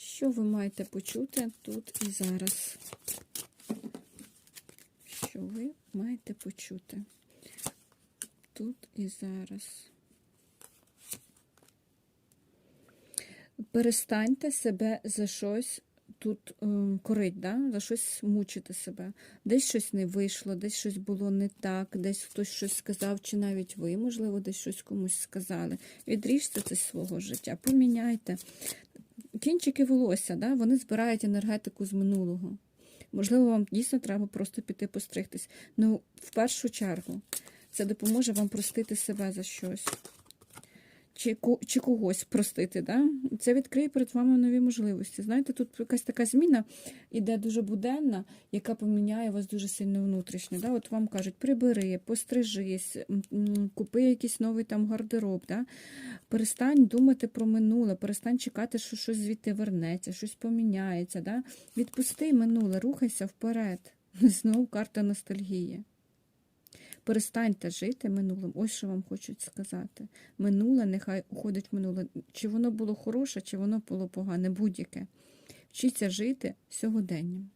Що ви маєте почути тут і зараз? Що ви маєте почути тут і зараз? Перестаньте себе за щось тут ем, корить, да? за щось мучити себе. Десь щось не вийшло, десь щось було не так, десь хтось щось сказав, чи навіть ви, можливо, десь щось комусь сказали. Відріжте це з свого життя, поміняйте. Кінчики волосся, да? вони збирають енергетику з минулого. Можливо, вам дійсно треба просто піти постригтись. Ну, в першу чергу, це допоможе вам простити себе за щось. Чи, чи когось простити, да? це відкриє перед вами нові можливості. Знаєте, тут якась така зміна іде дуже буденна, яка поміняє вас дуже сильно внутрішньо. Да? От вам кажуть, прибери, пострижись, купи якийсь новий там гардероб. Да? Перестань думати про минуле, перестань чекати, що щось звідти вернеться, щось поміняється. Да? Відпусти минуле, рухайся вперед. Знову карта ностальгії. Перестаньте жити минулим. Ось що вам хочуть сказати. Минуле нехай уходить минуле. Чи воно було хороше, чи воно було погане, будь-яке. Вчіться жити сьогоденням.